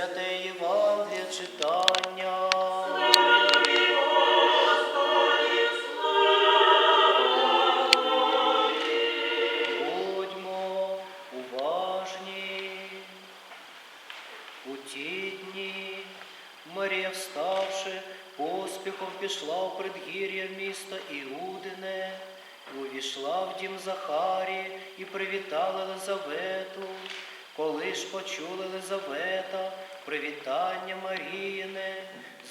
святе Євангеліє читання. Будьмо уважні. У ті дні Марія, вставши, поспіхом пішла у предгір'я міста Іудине, увійшла в дім Захарії і привітала Елизавету. Коли ж почули Елизавета привітання Маріїне,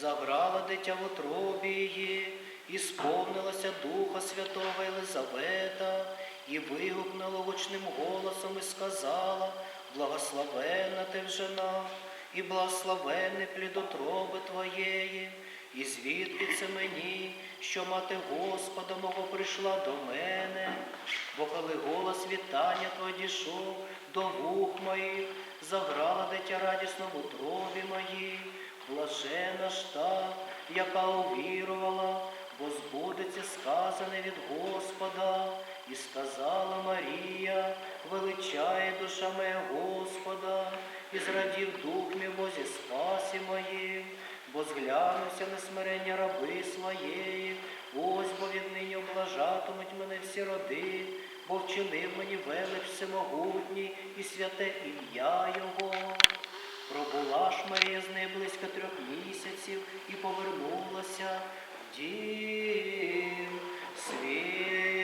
забрала дитя в утробі її, і сповнилася Духа Святого Елизавета, і вигукнула гучним голосом і сказала, благословенна ти в жена, і благословенний плід утроби твоєї, і звідки це мені, що мати Господа мого прийшла до мене, бо коли голос вітання твого дійшов до вух моїх, заграла дитя радісно в утробі моїй, блажена ж та, яка увірувала, бо збудеться сказане від Господа, і сказала Марія, величає душа моя Господа, і зрадів дух мій в Бозі спасі моїм, бо зглянуся на смирення раби своєї, ось бо віднині облажатимуть мене всі роди, бо вчинив мені велич всемогутній і святе ім'я Його. Пробула ж Марія з неї близько трьох місяців і повернулася в дім свій.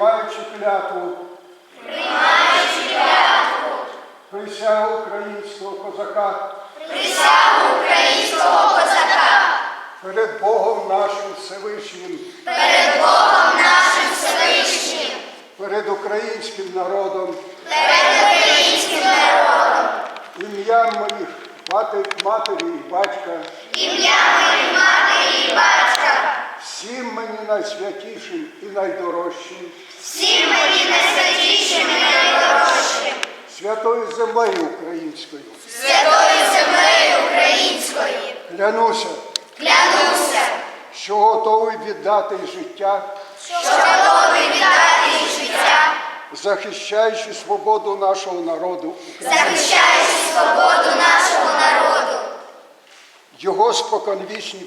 Приймаючи клятву, присягу українського козака, українського козака. Перед Богом нашим Всевишнім, перед Богом нашим Всевишнім, перед українським народом, перед українським народом, ім'ям моїх матері і батька, ім'я моєї матері і батька, всім мені найсвятішим і найдорожчим, всім мені найсвятішим і найдорожчим, святою землею українською. святою землею українською, Клянуся, клянуся, що готовий віддати життя, що готовий віддати життя, захищаючи свободу нашого народу, захищаючи свободу нашого народу, його споконвічні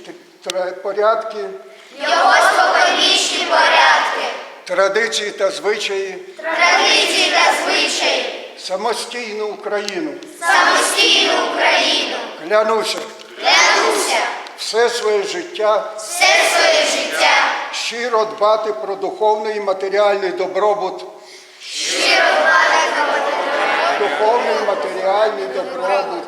порядки, Його споконвічні порядки, традиції та звичаї, традиції та звичаї, самостійну Україну. самостійну Україну. Клянуся. Клянуся. Все своє життя. Все своє життя. Щиро дбати про духовний і матеріальний добробут, щиро дбати духовний і матеріальний добробут,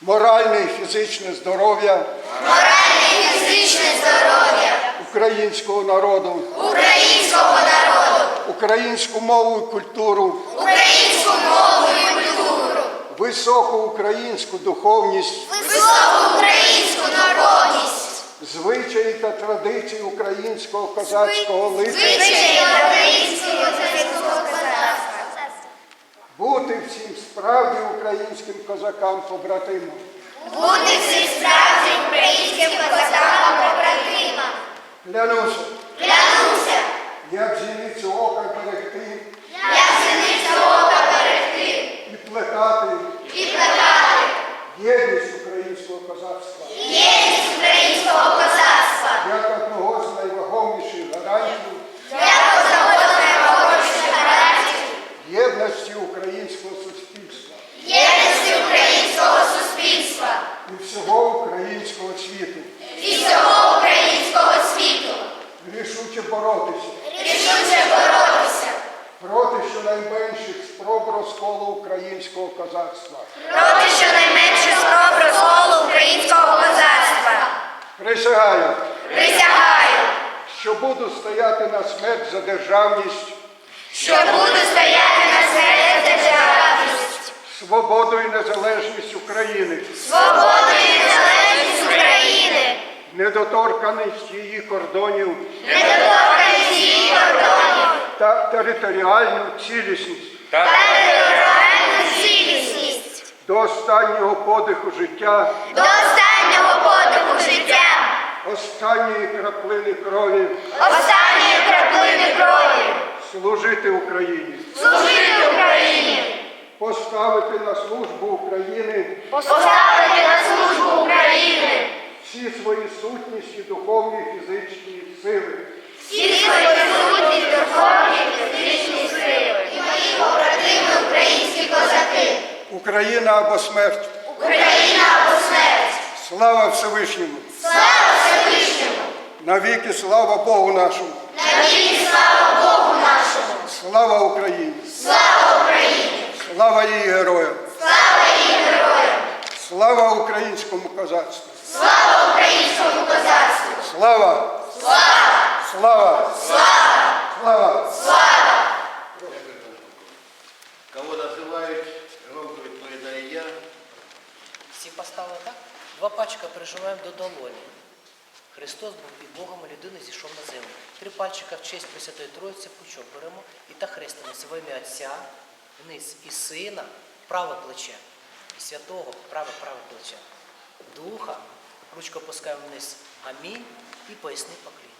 моральне і фізичне здоров'я. Моральне і фізичне здоров'я. Українського народу, українського народу, українську мову і культуру, українську мову і культуру, високу українську духовність, високу українську духовність, звичаї та традиції українського козацького лицаря, звичаї українського козацького козацтва, бути всім справді українським козакам побратимам. бути всі справжнім українським козакам побратимам. Клянуся, Клянуся, як зіницю ока берегти. Як зіницю ока берегти. І плекати. І плекати. Єдність українського козацтва, єдність українського козацтва, як одного з найвагоміших гарантів як ознаменує робочої гарантії, єдності українського суспільства єдності українського суспільства і всього українського світу, і всього українського світу, рішуче боротися. Рішуче боротися. Проти щонайменших спроб розколу українського козацтва. проти щонайменших спроб розколу українського козацтва. Присягаю, Присягаю, що буду стояти на смерть за державність, що буду стояти на серед державність, свободу і незалежність України, свободу і незалежність України, недоторканість її кордонів. Недоторканість її кордонів. Та територіальну цілісність. Та територіальну цілісність. До останнього подиху життя, до останнього подиху життя, останньої краплини крові. Останньої краплини крові, служити Україні, служити Україні, поставити на службу України. Поставити на службу України всі свої сутністі, духовні і фізичні сили. всі свої сутні духовні фізичні сили і мої побратими українські козаки. Україна або смерть. Україна або смерть. Слава Всевишньому! Слава Всевишньому! Навіки слава Богу нашому! Навіки слава Богу нашому! Слава Україні! Слава Україні! Слава її героям! Слава її героям! Слава українському козацтву! Слава українському козацтву! Слава! Слава! Слава! Слава! Слава! Слава! Кого називають, громко відповідає я. Всі поставили так? Два пальчика прижимаємо до долоні. Христос був під Богом, а людина зійшов на землю. Три пальчика в честь Пресвятої Троїці пучок беремо і та хрестимося в ім'я Отця, вниз і Сина, праве плече, і святого праве праве плече. Духа, ручку опускаємо вниз. Амінь і поясни поклін.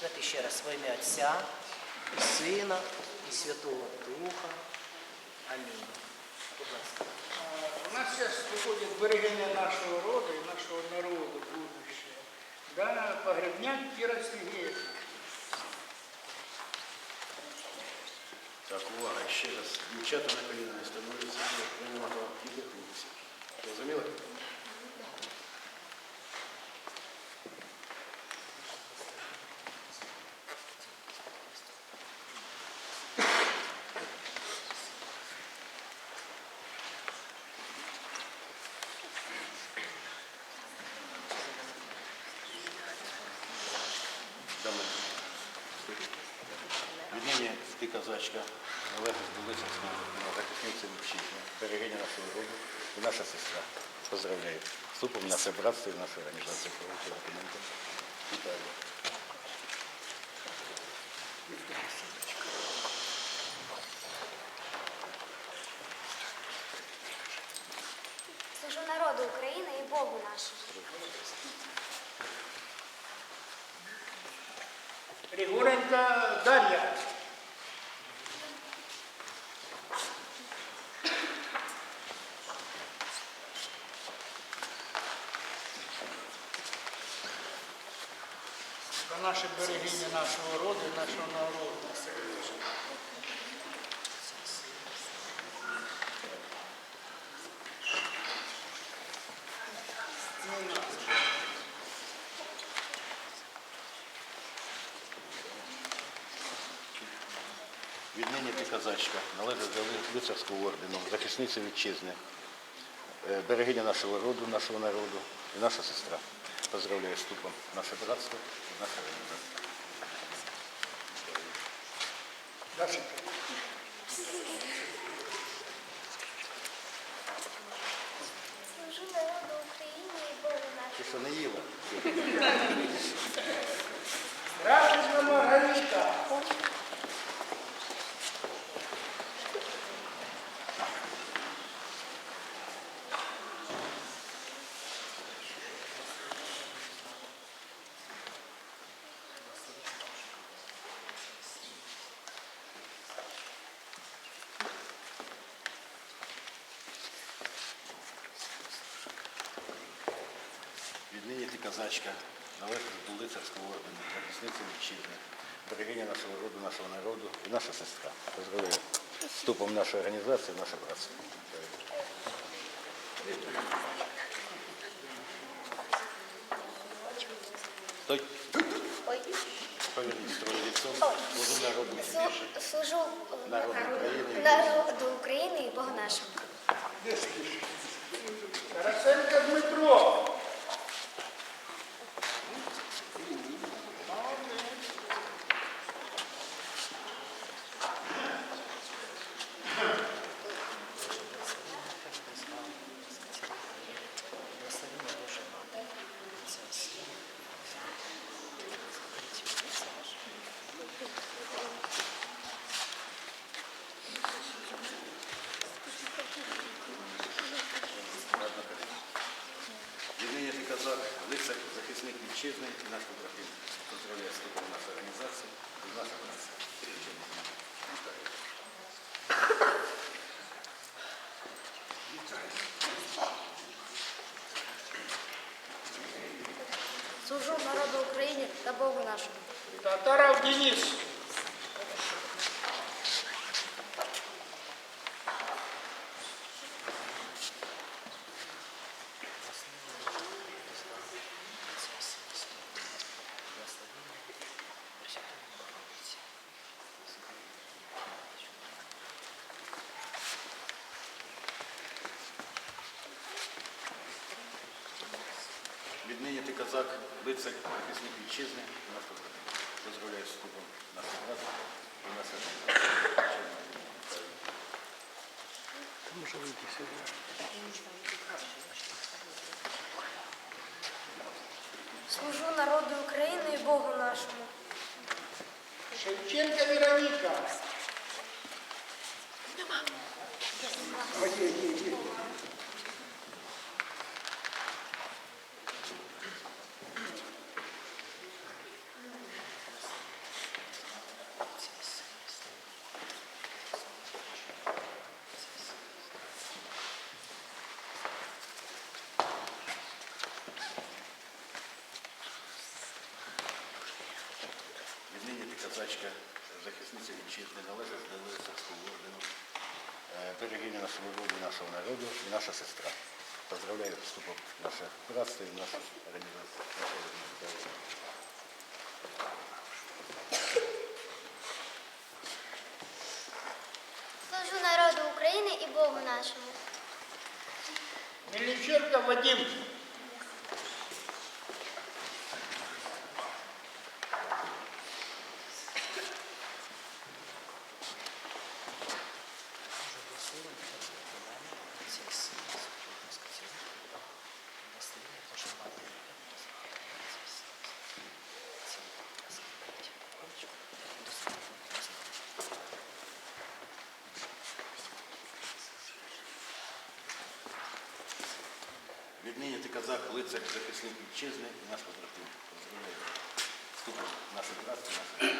Давайте ще раз в ім'я Отця, і Сина, і Святого Духа. Амінь. Будь ласка. У нас сейчас выходит берегиня нашего рода и нашего народа будущее. Да, погребняк Кира Сергеевна. Так, увага, ще раз. Дівчата на коліна не становляться, прямо тільки хлопці. Розуміли? Дами. Віднині ти козачка, Олега Збулиця, захисниця вітчизни, берегиня нашого роду і наша сестра. Поздравляю. Вступом наше братство і нашу організацію правових документів. Вітаю. Служу народу України і Богу нашому. Григоренко Дарья. За наше берегиння нашого роду і нашого народу. Віднині ти козачка, належить до лицарського ордену, захисниця вітчизни, е, берегиня нашого роду, нашого народу і наша сестра. Поздравляю с вступом в наше братство и наша время. Дашенька. Служу народу України і Богу нашому. Ти що не їла? Ратушна Маргарита. Козачка, належить до лицарського ордену, захисниця вітчизни, берегиня нашого роду, нашого народу і наша сестра. Поздравляю вступом в нашу організацію, в наше братство. Стой. Повернись лицом. Служу народу. Слу- Служу е, Народу України. народу України і Богу нашому. Тарасенко Дмитро. Віднині ти козак, лицар, захисник вітчизни і наш побратим. Поздравляю з вступом в нашу організацію і в нашу братство. Вітаю. Служу народу України та Богу нашому. Татаров Денис. Віднині ти лицар, захисник вітчизни вступом в нашу братство і в. Служу народу України і Богу нашому. Шевченко Вероника. Ой, козачка, захисниця вітчизни, належить до лицарського ордену, е, берегиня нашого роду нашого народу і наша сестра. Поздравляю вступом в наше братство і нашу організацію. нашу організацію. Служу народу України і Богу нашому. Мельниченко Вадим. Козак, лицар, захисник вітчизни і наш побратим. Поздравляю з вступом в наше братство, нашу.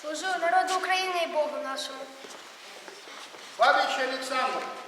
Служу народу України і Богу нашому. Бабич Александр.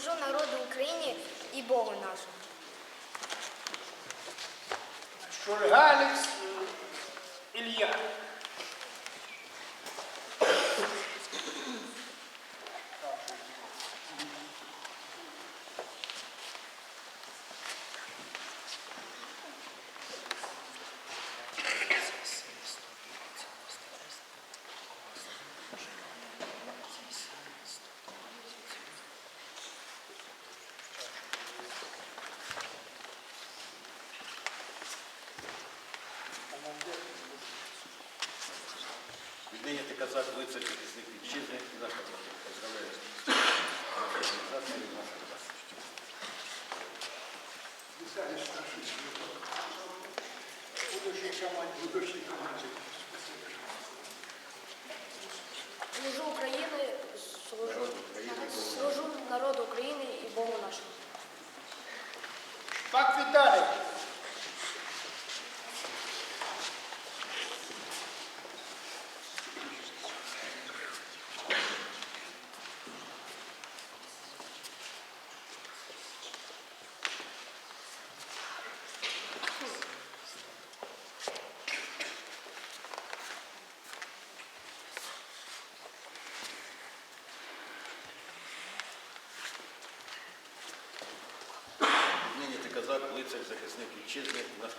служу народу України і Богу нашому. Шульгалікс Ілья. кандидат в лицар захисник вітчизни, наш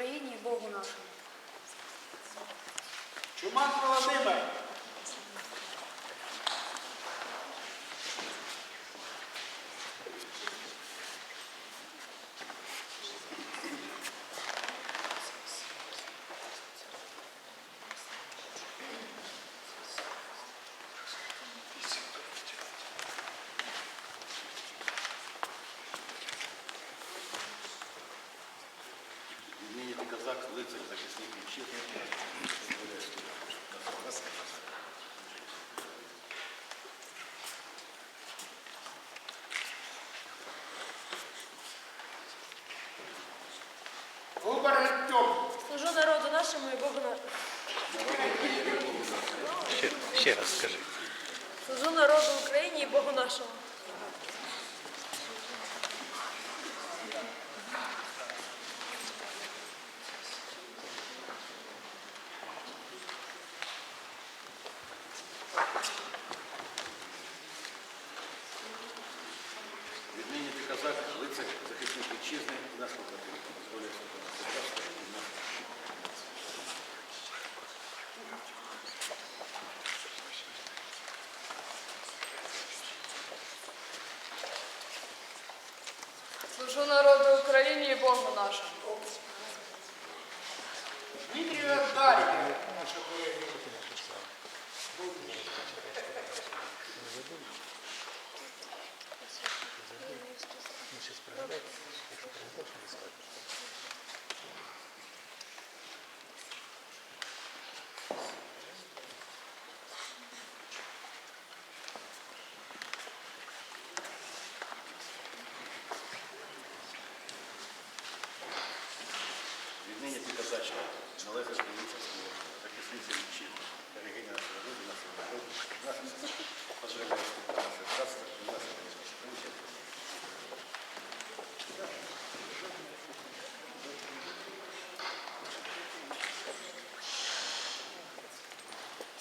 Україні і Богу нашому. Чумак проводимо. нашому і Богу нашому. Ще раз скажи. Служу народу України і Богу нашому. Служу народу Україні і Богу нашому. Дмитрию Дарь.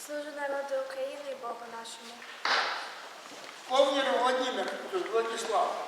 Служу народу України і Богу нашому. Повні родні, Владислав.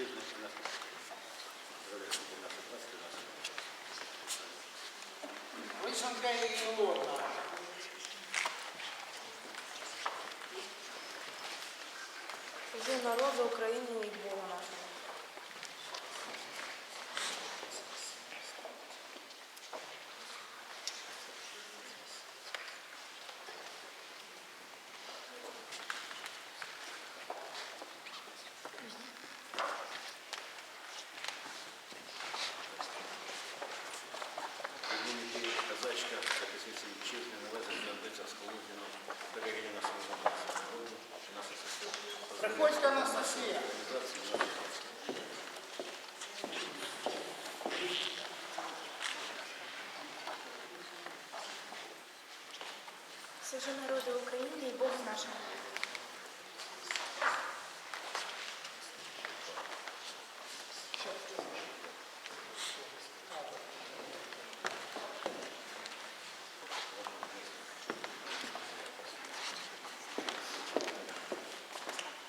Вітчизни, і нас поздравляю наше братство і наше. Лисенка народу України Служу народу України і Богу нашому.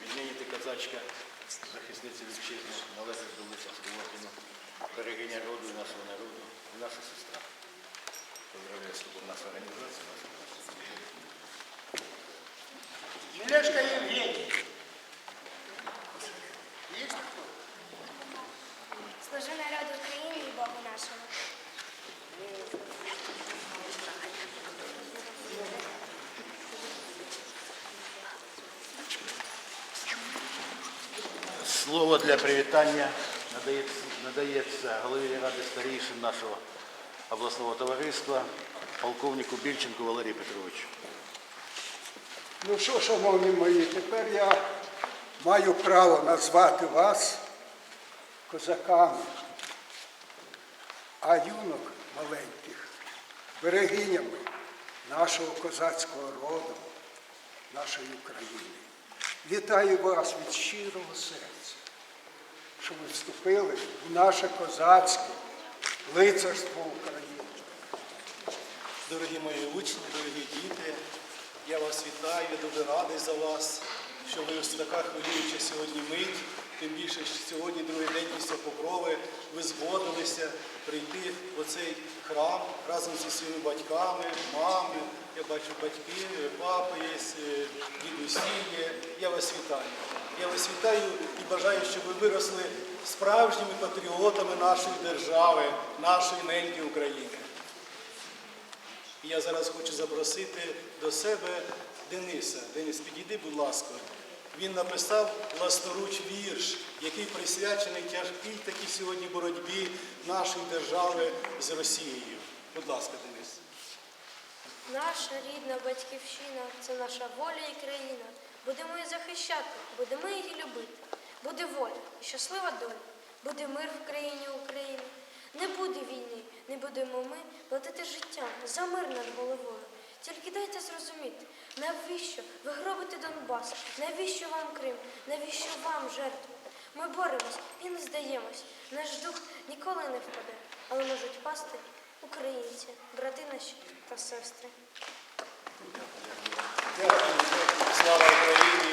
Віднині ти казачка, захисниця вітчизни, належить до лицарського ордену, берегиня роду і нашого народу, і наша сестра. Поздравляю з тобою нашу організацію, Для привітання надається, надається голові ради старішин нашого обласного товариства, полковнику Більченку Валерію Петровичу. Ну що, шановні мої, тепер я маю право назвати вас козаками, а юнок маленьких берегинями нашого козацького роду, нашої України. Вітаю вас від щирого серця, що ви вступили в наше козацьке лицарство України. Дорогі мої учні, дорогі діти, я вас вітаю, я дуже радий за вас, що ви ось така хвилююча сьогодні мить, тим більше, що сьогодні другий день після покрови ви згодилися прийти в оцей храм разом зі своїми батьками, мами. Я бачу батьки, папи є, е, дідусі є. Я вас вітаю. Я вас вітаю і бажаю, щоб ви виросли справжніми патріотами нашої держави, нашої неньки України. І я зараз хочу запросити до себе Дениса. Денис, підійди, будь ласка. Він написав власноруч вірш, який присвячений тяжкій такій сьогодні боротьбі нашої держави з Росією. Будь ласка, Денис. Наша рідна батьківщина це наша воля і країна. Будемо її захищати, будемо її любити. Буде воля і щаслива доля. Буде мир в країні України. Не буде війни, не будемо ми платити життя за мир над головою. Тільки дайте зрозуміти, навіщо ви гробите Донбас? Навіщо вам Крим? Навіщо вам жертви? Ми боремось і не здаємось. Наш дух ніколи не впаде, але можуть пасти українці, брати наші та сестри. Дякую, дякую. Слава Україні!